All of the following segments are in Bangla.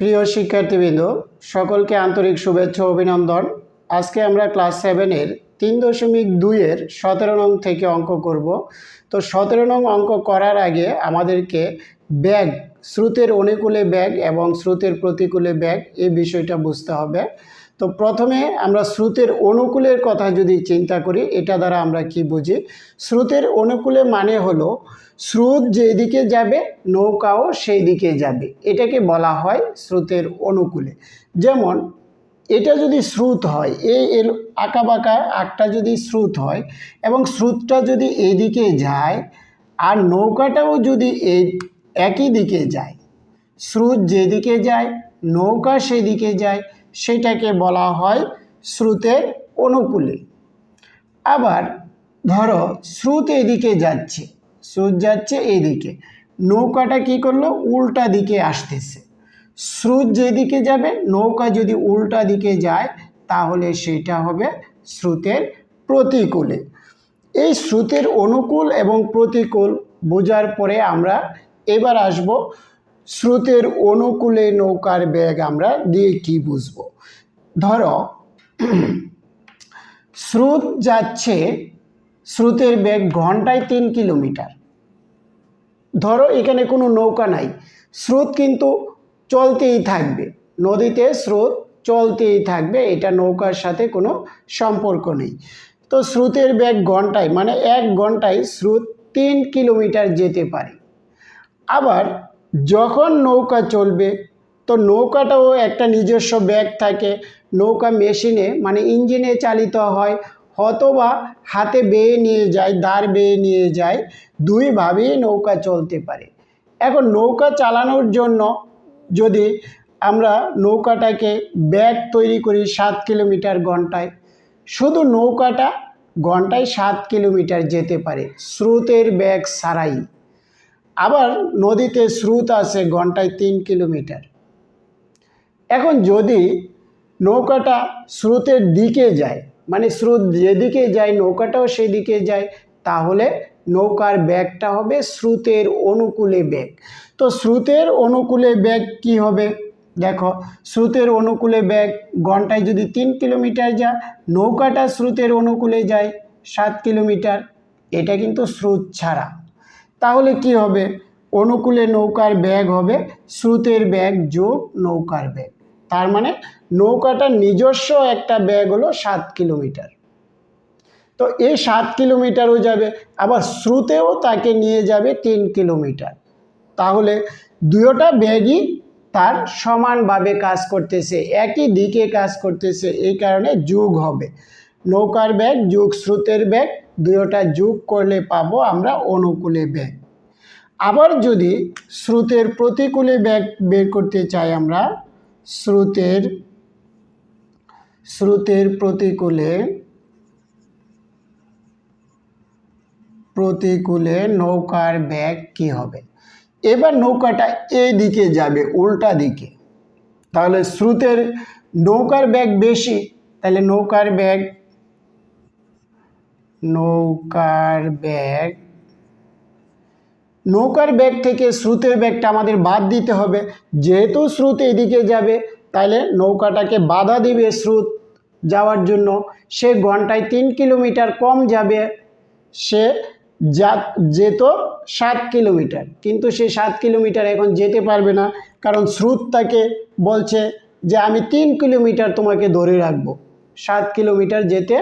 প্রিয় শিক্ষার্থীবৃন্দ, সকলকে আন্তরিক শুভেচ্ছা অভিনন্দন। আজকে আমরা ক্লাস সেভেনের তিন দশমিক দুইয়ের সতেরো নং থেকে অঙ্ক করব। তো সতেরো নং অঙ্ক করার আগে আমাদেরকে ব্যাগ, স্রোতের অনুকূলে ব্যাগ এবং স্রোতের প্রতিকূলে ব্যাগ এই বিষয়টা বুঝতে হবে। তো প্রথমে আমরা স্রোতের অনুকূলের কথা যদি চিন্তা করি, এটা দ্বারা আমরা কি বুঝি? স্রোতের অনুকূলে মানে হলো স্রোত যেদিকে যাবে, নৌকাও সেই দিকে যাবে। এটাকে বলা হয় স্রোতের অনুকূলে। যেমন, এটা যদি স্রোত হয় এই এল আঁকা বাঁকা আঁকটা যদি স্রোত হয় এবং স্রোতটা যদি এইদিকে যায় আর নৌকাটাও যদি এই একই দিকে যায়, স্রোত যেদিকে যায়, নৌকা সেদিকে যায়, সেটাকে বলা হয় স্রোতের অনুকূলে। আবার ধরো, স্রোত এদিকে যাচ্ছে স্রোত যাচ্ছে এদিকে নৌকাটা কি করল? উল্টা দিকে আসতেছে। স্রোত যেদিকে যাবে, নৌকা যদি উল্টা দিকে যায়, তাহলে সেটা হবে স্রোতের প্রতিকূলে। এই স্রোতের অনুকূল এবং প্রতিকূল বোঝার পরে আমরা এবার আসব স্রোতের অনুকূলে নৌকার ব্যাগ আমরা দিয়ে কি বুঝব? ধরো, স্রোত যাচ্ছে স্রোতের বেগ ঘন্টায় তিন কিলোমিটার। ধরো এখানে কোনো নৌকা নাই, স্রোত কিন্তু চলতেই থাকবে। নদীতে স্রোত চলতেই থাকবে, এটা নৌকার সাথে কোনো সম্পর্ক নেই। তো স্রোতের বেগ ঘন্টায় মানে এক ঘন্টায় স্রোত তিন কিলোমিটার যেতে পারে। আবার যখন নৌকা চলবে, তো নৌকাটাও একটা নিজস্ব ব্যাগ থাকে। নৌকা মেশিনে মানে ইঞ্জিনে চালিত হয় অথবা হাতে বেয়ে নিয়ে যায় দাঁড় বেয়ে নিয়ে যায় দুইভাবেই নৌকা চলতে পারে। এখন নৌকা চালানোর জন্য যদি আমরা নৌকাটাকে ব্যাগ তৈরি করি সাত কিলোমিটার ঘন্টায়, শুধু নৌকাটা ঘন্টায় সাত কিলোমিটার যেতে পারে, স্রোতের ব্যাগ ছাড়াই। আবার নদীতে স্রোত আছে ঘন্টায় তিন কিলোমিটার। এখন যদি নৌকাটা স্রোতের দিকে যায় মানে স্রোত যেদিকে যায়, নৌকাটাও সেদিকে যায়, তাহলে নৌকার ব্যাগটা হবে স্রোতের অনুকূলে ব্যাগ তো স্রোতের অনুকূলে ব্যাগ কি হবে? দেখো, স্রোতের অনুকূলে ব্যাগ ঘন্টায় যদি তিন কিলোমিটার যায়, নৌকাটা স্রোতের অনুকূলে যায় সাত কিলোমিটার, এটা কিন্তু স্রোত ছাড়া। তাহলে কি হবে? অনুকূলে নৌকার ব্যাগ হবে স্রোতের ব্যাগ যোগ নৌকার ব্যাগ তার মানে নৌকাটার নিজস্ব একটা ব্যাগ হলো সাত কিলোমিটার। তো এই সাত কিলোমিটারও যাবে, আবার স্রোতেও তাকে নিয়ে যাবে তিন কিলোমিটার। তাহলে দুয়োটা ব্যাগই তার সমানভাবে কাজ করতেছে, একই দিকে কাজ করতেছে, এই কারণে যোগ হবে। নৌকার ব্যাগ যোগ স্রোতের ব্যাগ দুয়োটা যোগ করলে পাবো আমরা অনুকূলে ব্যাগ। আবার যদি স্রোতের প্রতিকূলে ব্যাগ বের করতে চাই আমরা স্রোতের স্রোতের প্রতিকূলে প্রতিকূলে নৌকার ব্যাগ কি হবে? এবার নৌকাটা এই দিকে যাবে, উল্টা দিকে। তাহলে স্রোতের নৌকার ব্যাগ বেশি, তাহলে নৌকার ব্যাগ নৌকার ব্যাগ নৌকার ব্যাগ থেকে স্রোতের ব্যাগটা আমাদের বাদ দিতে হবে। যেহেতু স্রোত এদিকে যাবে তাহলে নৌকাটাকে বাধা দিবে স্রোত যাওয়ার জন্য। সে ঘন্টায় তিন কিলোমিটার কম যাবে, সে যা, যেত সাত কিলোমিটার। কিন্তু সে সাত কিলোমিটার এখন যেতে পারবে না, কারণ স্রোত তাকে বলছে যে, আমি তিন কিলোমিটার তোমাকে ধরে রাখব। সাত কিলোমিটার যেতে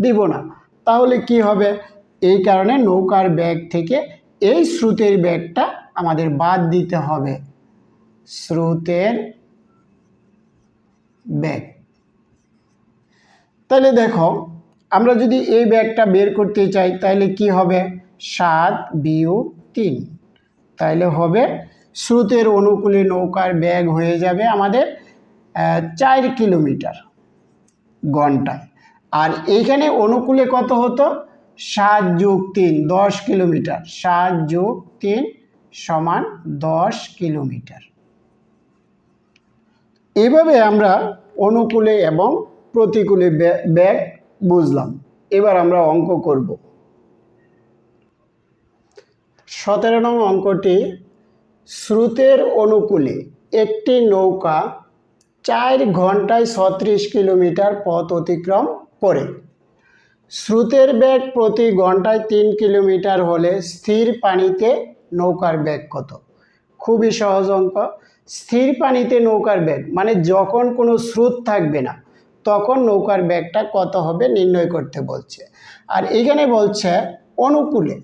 দিব না। তাহলে কি হবে? এই কারণে নৌকার ব্যাগ থেকে এই স্রোতের ব্যাগটা আমাদের বাদ দিতে হবে। স্রোতের ব্যাগ তাহলে দেখো, আমরা যদি এই ব্যাগটা বের করতে চাই, তাহলে কি হবে? সাত বিয়োগ তিন। তাহলে হবে, স্রোতের অনুকূলে নৌকার ব্যাগ হয়ে যাবে আমাদের চার কিলোমিটার ঘন্টায়। আর এইখানে অনুকূলে কত হতো? সাত যোগ তিন, দশ কিলোমিটার। সাত যোগ তিন সমান দশ কিলোমিটার। এভাবে আমরা অনুকূলে এবং প্রতিকূলে ব্য- ব্যাগ বুঝলাম। এবার আমরা অঙ্ক করব। সতেরো নং অঙ্কটি স্রোতের অনুকূলে একটি নৌকা চার ঘন্টায় ছত্রিশ কিলোমিটার পথ অতিক্রম করে। স্রোতের বেগ প্রতি ঘন্টায় তিন কিলোমিটার হলে স্থির পানিতে নৌকার বেগ কত? খুবই সহজ অঙ্ক। স্থির পানিতে নৌকার বেগ মানে যখন কোনো স্রোত থাকবে না, তখন নৌকার বেগটা কত হবে নির্ণয় করতে বলছে। আর এখানে বলছে অনুকূলে।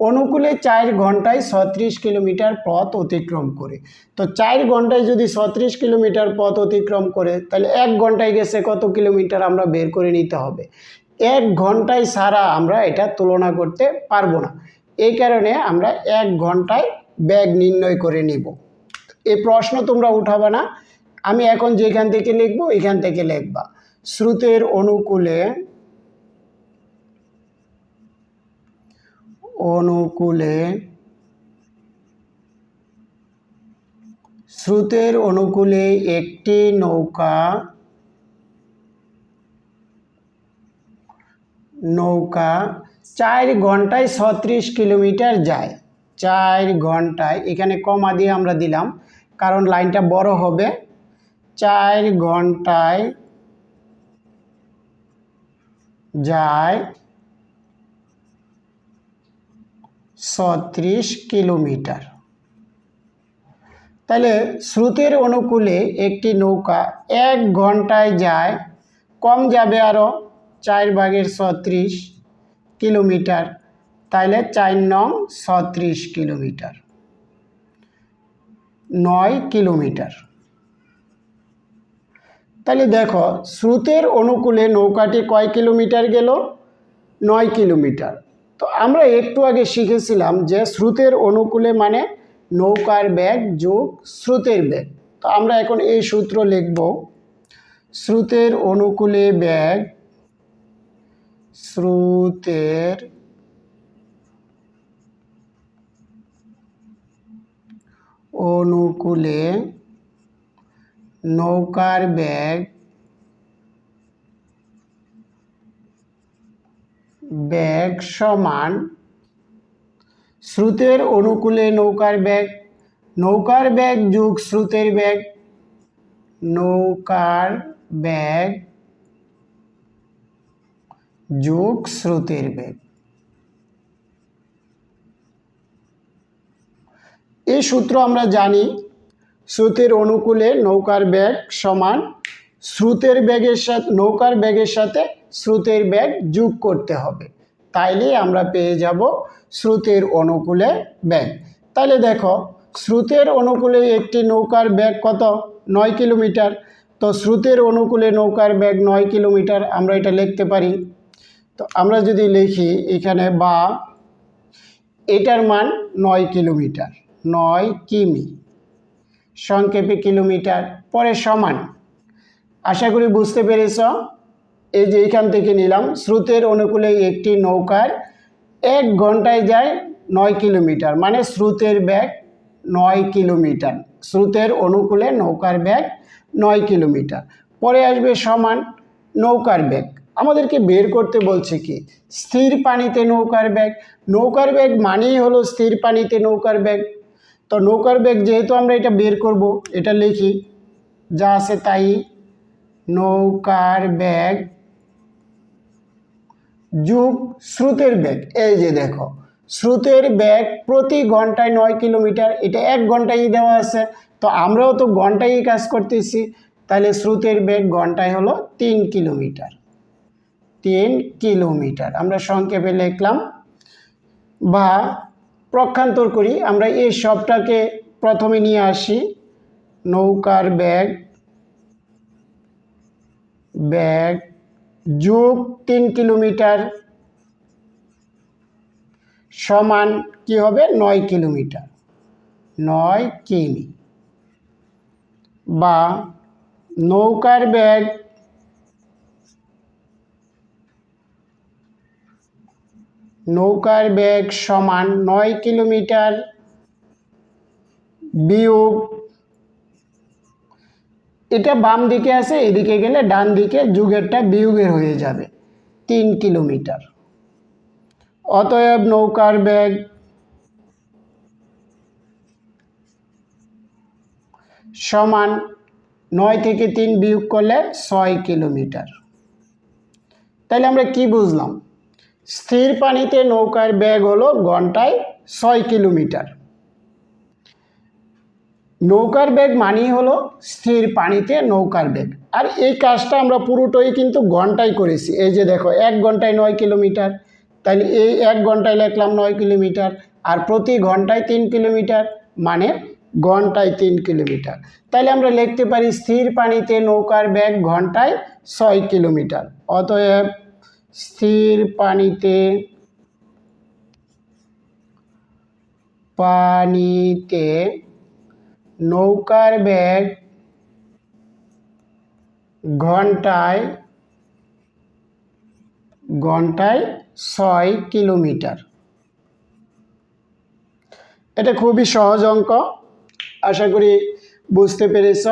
অনুকূলে চার ঘন্টায় ছত্রিশ কিলোমিটার পথ অতিক্রম করে। তো চার ঘন্টায় যদি ছত্রিশ কিলোমিটার পথ অতিক্রম করে, তাহলে এক ঘন্টায় গেছে কত কিলোমিটার আমরা বের করে নিতে হবে? এক ঘন্টায় সারা আমরা এটা তুলনা করতে পারব না। এই কারণে আমরা এক ঘন্টায় ব্যাগ নির্ণয় করে নিব। এই প্রশ্ন তোমরা উঠাবে না। আমি এখন যেখান থেকে লিখব, এখান থেকে লিখবা। স্রোতের অনুকূলে অনুকূলে স্রোতের অনুকূলে একটি নৌকা নৌকা চার ঘন্টায় ছত্রিশ কিলোমিটার যায়। চার ঘন্টায়, এখানে কমা দিয়ে আমরা দিলাম, কারণ লাইনটা বড় হবে। চার ঘন্টায় যায় ছত্রিশ কিলোমিটার। তাহলে স্রোতের অনুকূলে একটি নৌকা এক ঘন্টায় যায়, কম যাবে আরও চার ভাগের ছত্রিশ কিলোমিটার, তাইলে চার নং ছত্রিশ কিলোমিটার। নয় কিলোমিটার। তাহলে দেখো, স্রোতের অনুকূলে নৌকাটি কয় কিলোমিটার গেল? নয় কিলোমিটার। তো আমরা একটু আগে শিখেছিলাম যে স্রোতের অনুকূলে মানে নৌকার ব্যাগ যোগ স্রোতের ব্যাগ তো আমরা এখন এই সূত্র লিখব, স্রোতের অনুকূলে ব্যাগ স্রোতের অনুকূলে নৌকার ব্যাগ ব্যাগ সমান স্রোতের অনুকূলে নৌকার ব্যাগ নৌকার ব্যাগ যুগ স্রোতের ব্যাগ নৌকার ব্যাগ যোগ স্রোতের বেগ। এই সূত্র আমরা জানি স্রোতের অনুকূলে নৌকার ব্যাগ সমান স্রোতের ব্যাগের সাথে, নৌকার ব্যাগের সাথে স্রোতের ব্যাগ যোগ করতে হবে। তাইলে আমরা পেয়ে যাব স্রোতের অনুকূলে ব্যাগ তাহলে দেখো স্রোতের অনুকূলে একটি নৌকার ব্যাগ কত? নয় কিলোমিটার। তো স্রোতের অনুকূলে নৌকার ব্যাগ নয় কিলোমিটার, আমরা এটা লিখতে পারি। তো আমরা যদি লিখি এখানে বা, এটার মান নয় কিলোমিটার, নয় কিমি। সংক্ষেপে কিলোমিটার, পরে সমান। আশা করি বুঝতে পেরেছ? এই যে এখান থেকে নিলাম, স্রোতের অনুকূলে একটি নৌকার এক ঘন্টায় যায় নয় কিলোমিটার মানে স্রোতের ব্যাগ নয় কিলোমিটার, স্রোতের অনুকূলে নৌকার ব্যাগ নয় কিলোমিটার। পরে আসবে সমান নৌকার ব্যাগ আমাদেরকে বের করতে বলছে কি? স্থির পানিতে নৌকার ব্যাগ নৌকার ব্যাগ মানেই হলো স্থির পানিতে নৌকার ব্যাগ তো নৌকার ব্যাগ যেহেতু আমরা এটা বের করব, এটা লিখি। যা আছে তাই। নৌকার ব্যাগ যুগ স্রোতের ব্যাগ এই যে দেখো, স্রোতের ব্যাগ প্রতি ঘন্টায় নয় কিলোমিটার। এটা এক ঘন্টায় দেওয়া আছে। তো আমরাও তো ঘন্টায় কাজ করতেছি। তাহলে স্রোতের বেগ ঘন্টায় হলো তিন কিলোমিটার। তিন কিলোমিটার। আমরা সংক্ষেপে লিখলাম বা প্রক্ষান্তর করি। আমরা এই সবটাকে প্রথমে নিয়ে আসি। নৌকার ব্যাগ ব্যাগ যোগ তিন কিলোমিটার সমান কি হবে? নয় কিলোমিটার। নয় কিমি। বা নৌকার ব্যাগ নৌকার বেগ সমান নয় কিলোমিটার বিয়োগ, এটা বাম দিকে আছে, এদিকে গেলে ডান দিকে যুগেরটা বিয়োগের হয়ে যাবে, তিন কিলোমিটার। অতএব নৌকার বেগ সমান নয় থেকে তিন বিয়োগ করলে ছয় কিলোমিটার। তাহলে আমরা কি বুঝলাম? স্থির পানিতে নৌকার বেগ হলো ঘন্টায় ছয় কিলোমিটার। নৌকার বেগ মানেই হলো স্থির পানিতে নৌকার বেগ। আর এই কাজটা আমরা পুরোটাই কিন্তু ঘন্টায় করেছি। এই যে দেখো, এক ঘন্টায় নয় কিলোমিটার তাহলে এই এক ঘন্টায় লিখলাম নয় কিলোমিটার, আর প্রতি ঘন্টায় তিন কিলোমিটার মানে ঘন্টায় তিন কিলোমিটার। তাহলে আমরা লিখতে পারি স্থির পানিতে নৌকার বেগ ঘন্টায় ছয় কিলোমিটার, অতএব স্থির পানিতে পানিতে নৌকার বেগ ঘন্টায় ঘন্টায় ছয় কিলোমিটার। এটা খুবই সহজ অঙ্ক, আশা করি বুঝতে পেরেছ।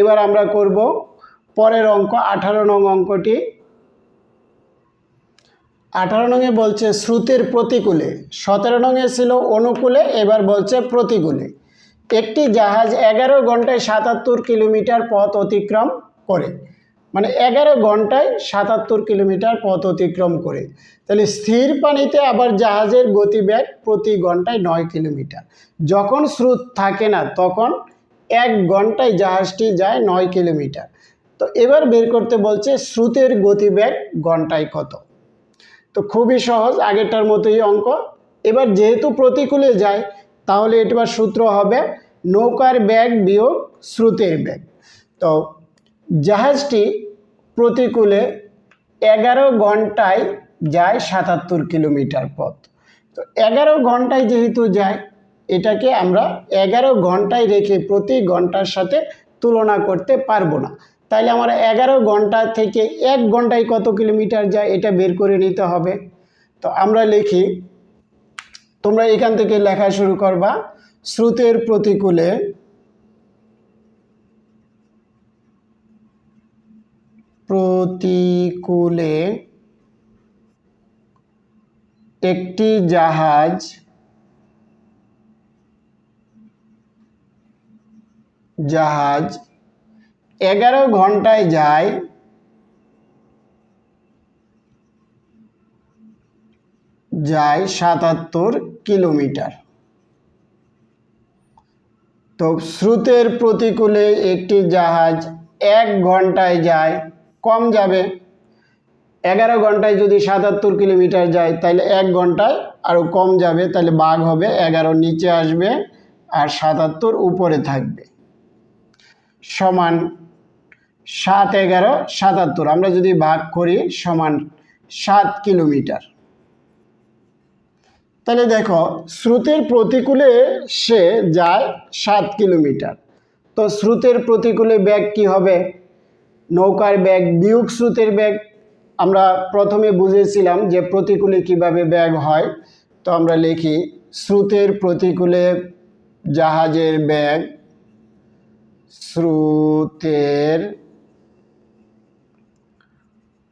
এবার আমরা করব পরের অঙ্ক, আঠারো নং অঙ্কটি। আঠারো নঙে বলছে শ্রুতির প্রতিকূলে, সতেরো নঙে ছিল অনুকূলে, এবার বলছে প্রতিকূলে। একটি জাহাজ এগারো ঘন্টায় সাতাত্তর কিলোমিটার পথ অতিক্রম করে। মানে এগারো ঘন্টায় সাতাত্তর কিলোমিটার পথ অতিক্রম করে। তাহলে স্থির পানিতে আবার জাহাজের গতিবেগ প্রতি ঘন্টায় নয় কিলোমিটার। যখন স্রোত থাকে না, তখন এক ঘন্টায় জাহাজটি যায় নয় কিলোমিটার। তো এবার বের করতে বলছে স্রোতের গতিবেগ ঘন্টায় কত? তো খুবই সহজ, আগেরটার মতোই অঙ্ক। এবার যেহেতু প্রতিকূলে যায়, তাহলে এটার সূত্র হবে নৌকার ব্যাগ বিয়োগ স্রোতের ব্যাগ। তো জাহাজটি প্রতিকূলে এগারো ঘন্টায় যায় সাতাত্তর কিলোমিটার পথ। তো এগারো ঘন্টায় যেহেতু যায়, এটাকে আমরা এগারো ঘন্টায় রেখে প্রতি ঘণ্টার সাথে তুলনা করতে পারব না। তাইলে আমার এগারো ঘণ্টা থেকে এক ঘন্টায় কত কিলোমিটার যায় এটা বের করে নিতে হবে। তো আমরা লিখি, তোমরা এখান থেকে লেখা শুরু করবা, স্রোতের প্রতিকূলে প্রতিকূলে একটি জাহাজ জাহাজ এগারো ঘন্টায় যায়। যায় সাতাত্তর কিলোমিটার। তো স্রোতের প্রতিকূলে একটি জাহাজ এক ঘন্টায় যায়, কম যাবে। এগারো ঘন্টায় যদি সাতাত্তর কিলোমিটার যায়, তাহলে এক ঘন্টায় আরও কম যাবে, তাহলে বাঘ হবে, এগারো নিচে আসবে আর সাতাত্তর উপরে থাকবে। সমান সাত এগারো সাতাত্তর। আমরা যদি ভাগ করি সমান সাত কিলোমিটার। তাহলে দেখো, স্রোতের প্রতিকূলে সে যায় সাত কিলোমিটার। তো স্রোতের প্রতিকূলে ব্যাগ কি হবে? নৌকার ব্যাগ বিয়োগ স্রোতের ব্যাগ আমরা প্রথমে বুঝেছিলাম যে প্রতিকূলে কীভাবে ব্যাগ হয়। তো আমরা লিখি, স্রোতের প্রতিকূলে জাহাজের ব্যাগ স্রোতের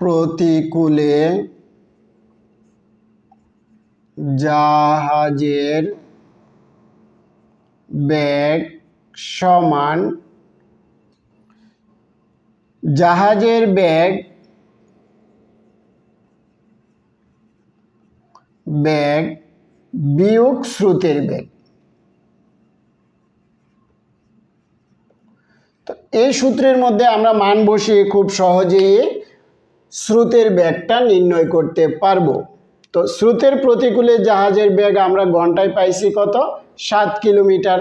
প্রতিকূলে জাহাজের ব্যাগ সমান। জাহাজের ব্যাগ ব্যাগ বিয়োগ স্রোতের ব্যাগ। তো এই সূত্রের মধ্যে আমরা মান বসিয়ে খুব সহজেই স্রোতের ব্যাগটা নির্ণয় করতে পারব। তো স্রোতের প্রতিকূলে জাহাজের ব্যাগ আমরা ঘন্টায় পাইছি কত? সাত কিলোমিটার।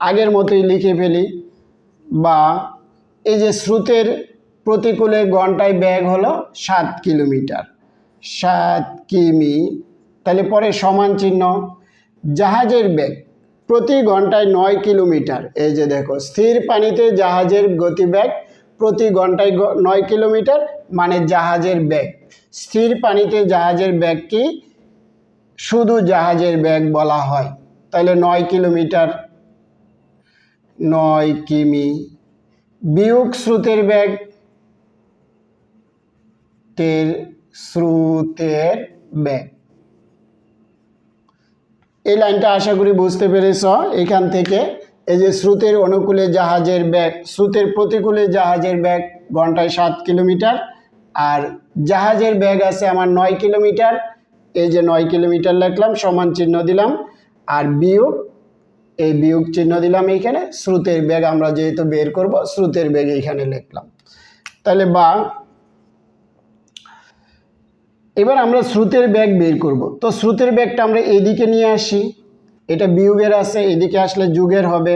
আগের মতোই লিখে ফেলি। বা এই যে স্রোতের প্রতিকূলে ঘন্টায় ব্যাগ হলো সাত কিলোমিটার। সাত কিমি। তাহলে পরে সমান চিহ্ন। জাহাজের ব্যাগ প্রতি ঘন্টায় নয় কিলোমিটার। এই যে দেখো, স্থির পানিতে জাহাজের গতিবেগ প্রতি ঘন্টায় নয় কিলোমিটার মানে জাহাজের ব্যাগ। স্থির পানিতে জাহাজের ব্যাগ কি? শুধু জাহাজের ব্যাগ বলা হয়। তাহলে নয় কিলোমিটার, নয় কিমি। বিয়োগ স্রোতের ব্যাগ তের স্রোতের ব্যাগ। এই লাইনটা আশা করি বুঝতে পেরেছ। এখান থেকে এই যে স্রোতের অনুকূলে জাহাজের ব্যাগ, স্রোতের প্রতিকূলে জাহাজের ব্যাগ ঘন্টায় সাত কিলোমিটার আর জাহাজের ব্যাগ আছে আমার নয় কিলোমিটার। এই যে নয় কিলোমিটার লিখলাম, সমান চিহ্ন দিলাম আর বিয়োগ, এই বিয়োগ চিহ্ন দিলাম এইখানে। স্রোতের ব্যাগ আমরা যেহেতু বের করব, স্রোতের ব্যাগ এইখানে লিখলাম। তাহলে বা, এবার আমরা স্রোতের ব্যাগ বের করব। তো স্রোতের ব্যাগটা আমরা এদিকে নিয়ে আসি। এটা বিয়োগের আছে, এদিকে আসলে যুগের হবে।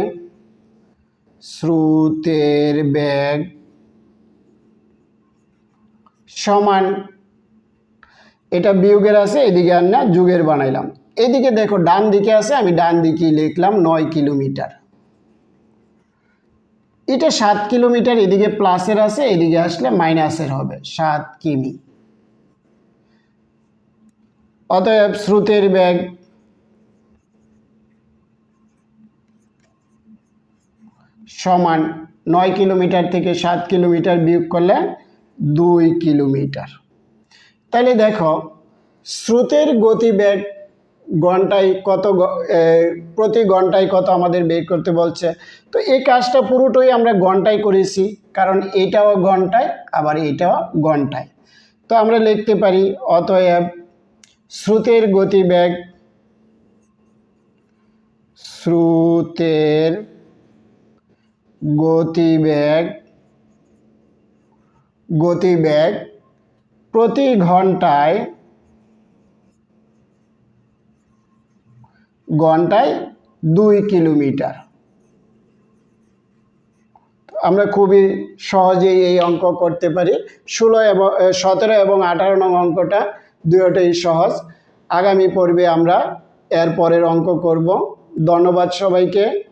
স্রোতের ব্যাগ সমান, এটা বিয়োগের আছে, এদিকে আর না, যুগের বানাইলাম। এদিকে দেখো, ডান দিকে আছে, আমি ডান দিকে লিখলাম নয় কিলোমিটার। এটা সাত কিলোমিটার, এদিকে প্লাসের আছে, এদিকে আসলে মাইনাসের হবে, সাত কিমি। অতএব স্রোতের ব্যাগ সমান নয় কিলোমিটার থেকে সাত কিলোমিটার বিয়োগ করলে দুই কিলোমিটার। তাহলে দেখো, স্রোতের গতিবেগ ঘন্টায় কত প্রতি ঘন্টায় কত আমাদের বের করতে বলছে। তো এই কাজটা পুরোটাই আমরা ঘন্টায় করেছি, কারণ এটাও ঘন্টায়, আবার এটাও ঘন্টায়। তো আমরা লিখতে পারি, অতএব স্রোতের গতিবেগ স্রোতের গতিবেগ গতিবেগ প্রতি ঘন্টায় ঘন্টায় দুই কিলোমিটার। আমরা খুবই সহজেই এই অঙ্ক করতে পারি। ষোলো এবং সতেরো এবং আঠারো নং অঙ্কটা দুটোই সহজ। আগামী পর্বে আমরা এর পরের অঙ্ক করব। ধন্যবাদ সবাইকে।